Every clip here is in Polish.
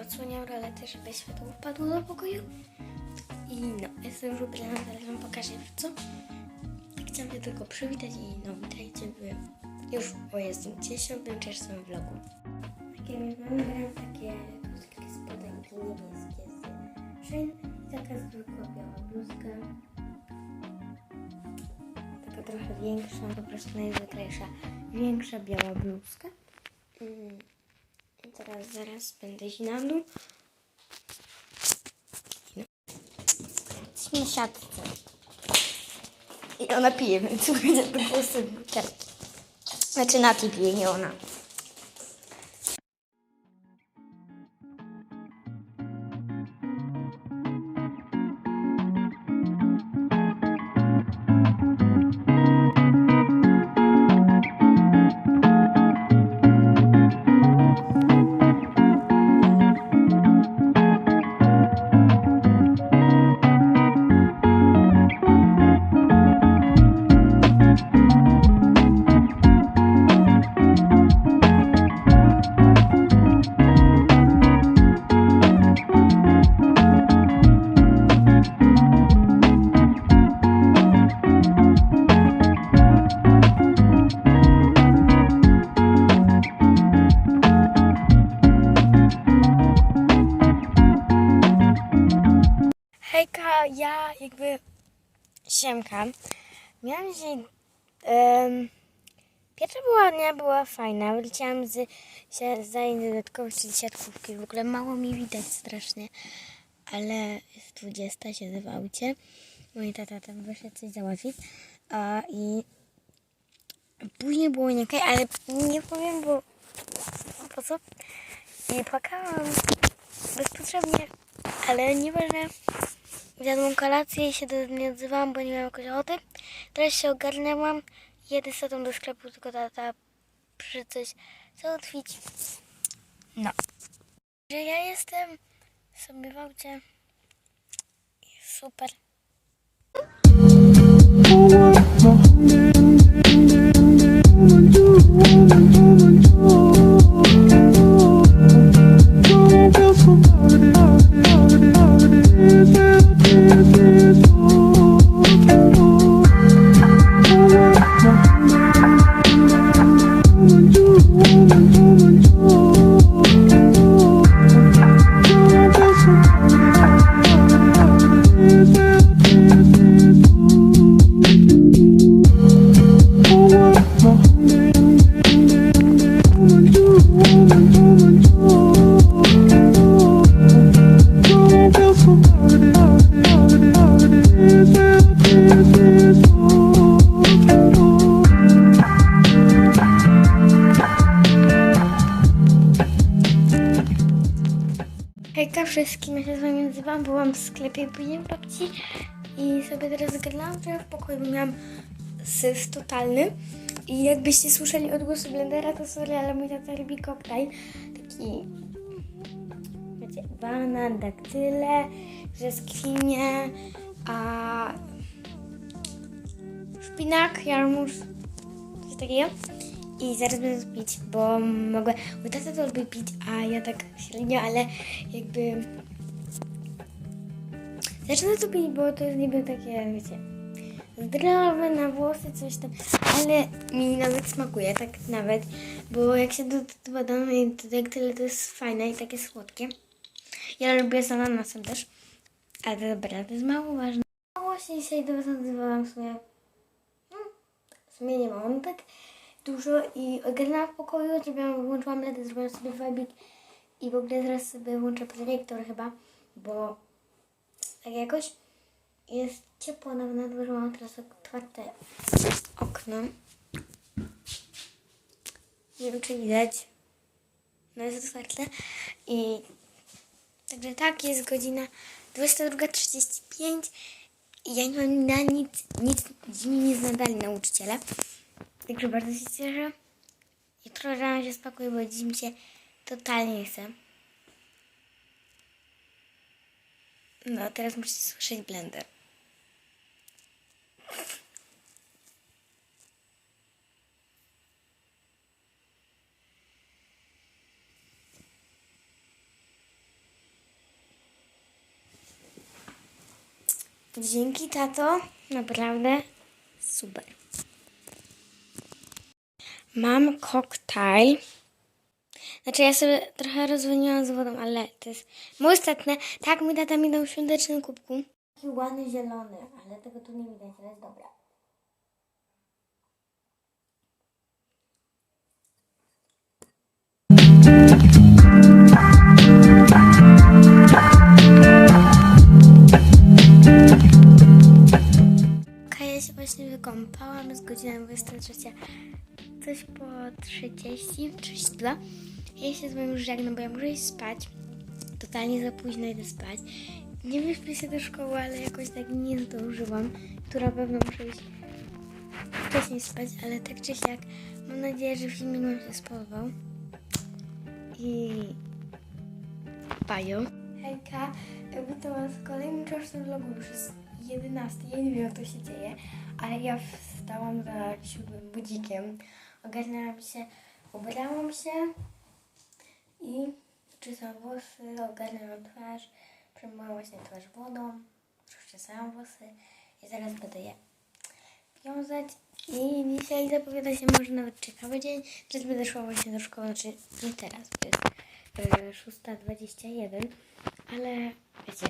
odsłaniam rolety, żeby światło wpadło do pokoju. I no, jestem już ubrana, zaraz wam pokażę w co. Chciałam się tylko przywitać i no witajcie w już o Jezu, dziesiątym czerwcowym vlogu. Takie więc mamy takie krótkie spodenki niebieskie z szyn i taka zwykła biała bluzka. Taka trochę większa, po prostu najzwyklejsza, większa biała bluzka. Mm. I teraz zaraz będę. No. Jesteśmy siatce. I ona pije, więc słuchajcie, to głosy butelki. Znaczy Nati pije, nie ona. Siemka. Miałam dzisiaj. Um, pierwsza była dnia była fajna. Wyleciałam z si- zajęć dodatkowych, czyli siatkówki. W ogóle mało mi widać strasznie. Ale jest 20, siedzę w aucie. Mój tata tam wyszedł coś załatwić. A, I później było nie okej, ale nie powiem, bo po co? I płakałam bezpotrzebnie, ale nieważne. Zjadłam kolację i się do nie odzywałam, bo nie miałam jakoś ochoty. Teraz się ogarnęłam. Jedę z do sklepu, tylko tata przyszedł coś załatwić. No. Że ja jestem sobie w aucie. Super. Z wami nazywam, byłam w sklepie później babci i sobie teraz zgadnęłam, że w pokoju bo miałam syf totalny i jakbyście słyszeli odgłosy blendera, to sorry, ale mój tata robi koktajl, taki wiecie, banan, daktyle, brzoskwinie, a szpinak, jarmuż, coś takiego. I zaraz będę pić, bo mogę. Mój tata to lubi pić, a ja tak średnio, ale jakby. Zacznę to pić, bo to jest niby takie, wiecie, zdrowe na włosy, coś tam, ale mi nawet smakuje, tak nawet, bo jak się to tak tyle to jest fajne i takie słodkie. Ja lubię z ananasem też, ale dobra, to jest mało ważne. Właśnie dzisiaj do Was nazywałam sobie w sumie nie mam tak dużo i ogarnęłam w pokoju, zrobiłam, włączyłam LED, zrobiłam sobie wabik i w ogóle teraz sobie włączę projektor chyba, bo tak jakoś jest ciepło na na dworze, mam teraz otwarte okno. Nie wiem, czy widać. No jest otwarte i także tak, jest godzina 22.35 i ja nie mam na nic, nic, mi nie zadali nauczyciele. Także bardzo się cieszę. Jutro rano się spakuję, bo dziś mi się totalnie nie chce. No, teraz musicie słyszeć blender. Dzięki, tato. Naprawdę super. Mam koktajl znaczy ja sobie trochę rozwodniłam z wodą, ale to jest moje ostatnie. Tak, mój tata mi dał w świątecznym kubku. Taki ładny zielony, ale tego tu nie widać, ale jest dobra. Ja się właśnie wykąpałam, jest godzina 23, coś po 30, 32. Ja się z moim już żegnam, bo ja muszę iść spać. Totalnie za późno idę spać. Nie wyśpię się do szkoły, ale jakoś tak nie zdążyłam. Na pewno muszę iść wcześniej spać, ale tak czy siak mam nadzieję, że filmik Wam się spodobał. I pają. Hejka, witam Was w kolejnym rocznym vlogu już jest 11. Ja nie wiem jak to się dzieje, ale ja wstałam za siódmym budzikiem. Ogarnęłam się, ubrałam się i czesałam włosy, ogarnęłam twarz, przemyłam właśnie twarz wodą, rozczesałam włosy i zaraz będę je wiązać. I dzisiaj zapowiada się może nawet ciekawy dzień. Teraz będę szła właśnie do szkoły, znaczy nie teraz, bo jest e, 6.21, ale wiecie,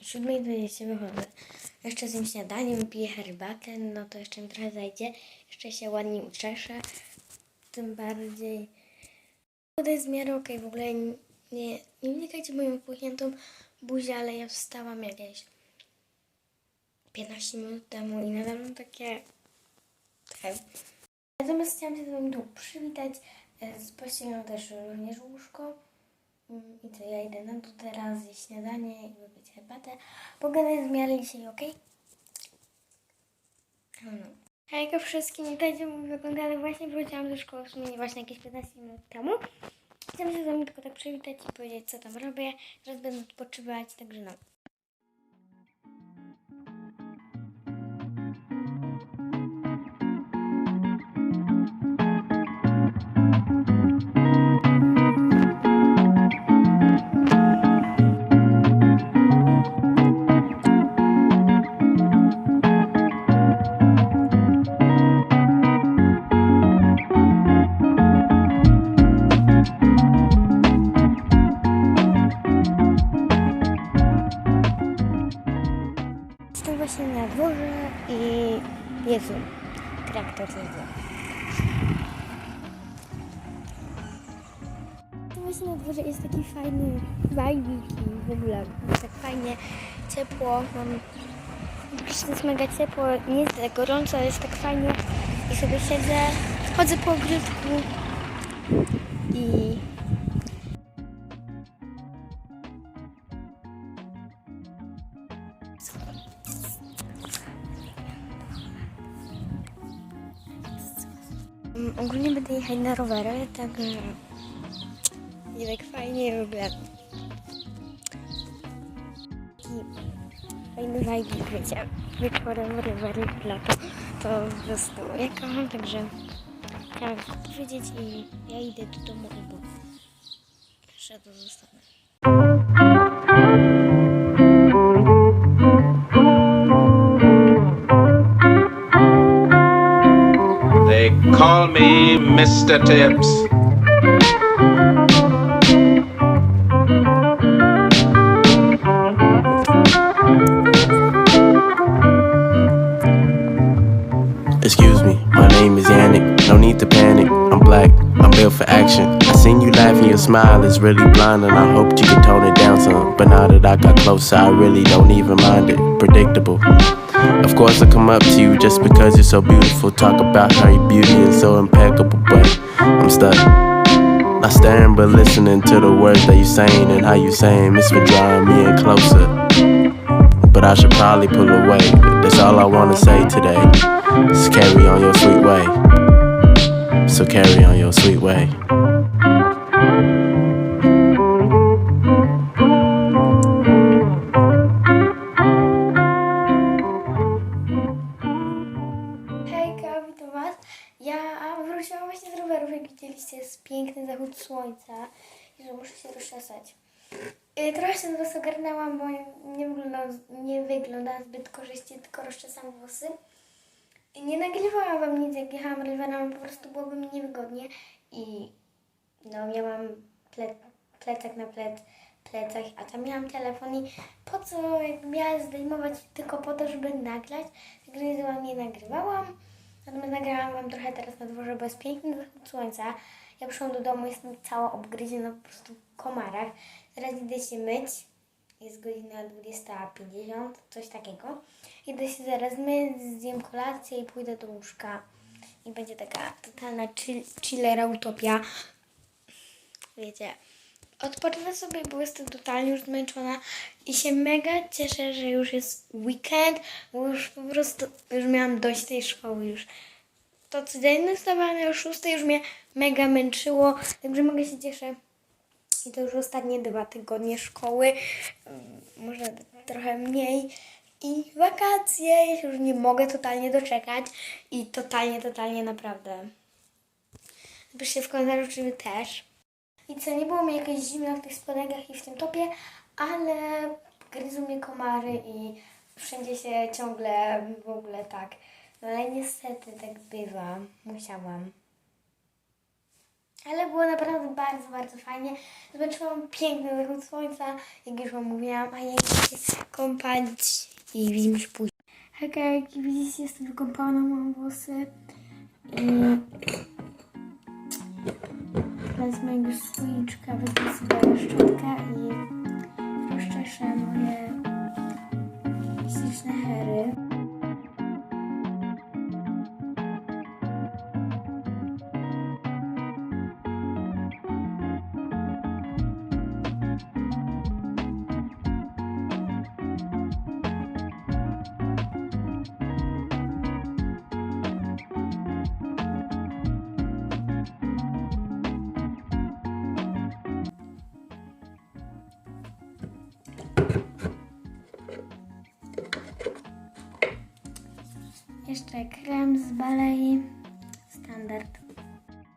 o 7.20 wychodzę. Jeszcze zjem śniadanie, wypiję herbatę, no to jeszcze mi trochę zajdzie. Jeszcze się ładnie uczeszę. Tym bardziej. Woda jest w miarę okej, w ogóle nie, nie, wnikajcie moją puchniętą buzię, ale ja wstałam jakieś 15 minut temu i nadal mam takie... takie. Natomiast chciałam się z wami tu przywitać. E, Z pościelą też również łóżko. Mm, I co, ja idę na dół teraz zjeść śniadanie i wypić herbatę. Pogoda jest w miarę dzisiaj ok? No. Hejka wszystkim, witajcie mój wygląd, ale właśnie wróciłam do szkoły w sumie właśnie jakieś 15 minut temu. Chciałam się z wami tylko tak przywitać i powiedzieć co tam robię. Teraz będę odpoczywać, także no. Właśnie na dworze, jest taki fajny wajbik i w ogóle jest tak fajnie, ciepło, mam... Jest mega ciepło, nie jest tak gorąco, ale jest tak fajnie. I sobie siedzę, chodzę po ogródku i Ogólnie będę jechać na rowerze, tak i tak fajnie w ogóle. Fajny vibe, wiecie, wieczorem rowery, lato, to po prostu ja kocham, także chciałam powiedzieć i ja idę do domu, bo jeszcze tu zostanę. They call me Mr. Tips. Action. I seen you laughing, your smile is really blind, and I hoped you could tone it down some. But now that I got closer, I really don't even mind it. Predictable. Of course, I come up to you just because you're so beautiful. Talk about how your beauty is so impeccable, but I'm stuck. Not staring, but listening to the words that you're saying and how you're saying it's for drawing me in closer. But I should probably pull away. That's all I wanna say today. Just carry on your sweet way. So carry on your sweet way. Hejka, witam Was. Ja wróciłam właśnie z rowerów, jak widzieliście, jest piękny zachód słońca i że muszę się rozczesać. Y, Trochę się was ogarnęłam, bo nie wyglądam, nie wyglądam zbyt korzystnie, tylko rozczesam włosy. Nie nagrywałam wam nic, jak jechałam rowerem, po prostu byłoby mi niewygodnie. I no, miałam ple, plecak na plec, plecach, a tam miałam telefon i po co jakby miałam zdejmować tylko po to, żeby nagrać. Także wam nie nagrywałam. Natomiast nagrałam wam trochę teraz na dworze, bo jest piękny zachód słońca. Ja przyszłam do domu, jestem cała obgryziona po prostu w komarach. Teraz idę się myć. Jest godzina 20.50, coś takiego. Idę się zaraz myć, zjem kolację i pójdę do łóżka. I będzie taka totalna chill, chillera utopia. Wiecie, odpocznę sobie, bo jestem totalnie już zmęczona i się mega cieszę, że już jest weekend, bo już po prostu już miałam dość tej szkoły już. To codzienne wstawanie o 6 już mnie mega męczyło, także mogę się cieszę. I to już ostatnie dwa tygodnie szkoły, może trochę mniej. I wakacje, ja się już nie mogę totalnie doczekać. I totalnie, totalnie naprawdę. Napiszcie w komentarzu, czy też. I co, nie było mi jakoś zimno w tych spodenkach i w tym topie, ale gryzą mnie komary i wszędzie się ciągle w ogóle tak. No ale niestety tak bywa. Musiałam. Ale było naprawdę bardzo, bardzo fajnie. Zobaczyłam piękny zachód słońca, jak już wam mówiłam, a ja idę się kąpać i widzimy się później. Hejka, jak widzicie, jestem wykąpana, mam włosy i wezmę już słoiczka, wezmę sobie szczotkę i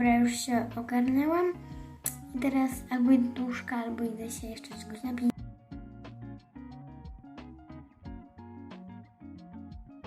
Dobra, już się ogarnęłam. I teraz albo idę do łóżka, albo idę się jeszcze czegoś napić.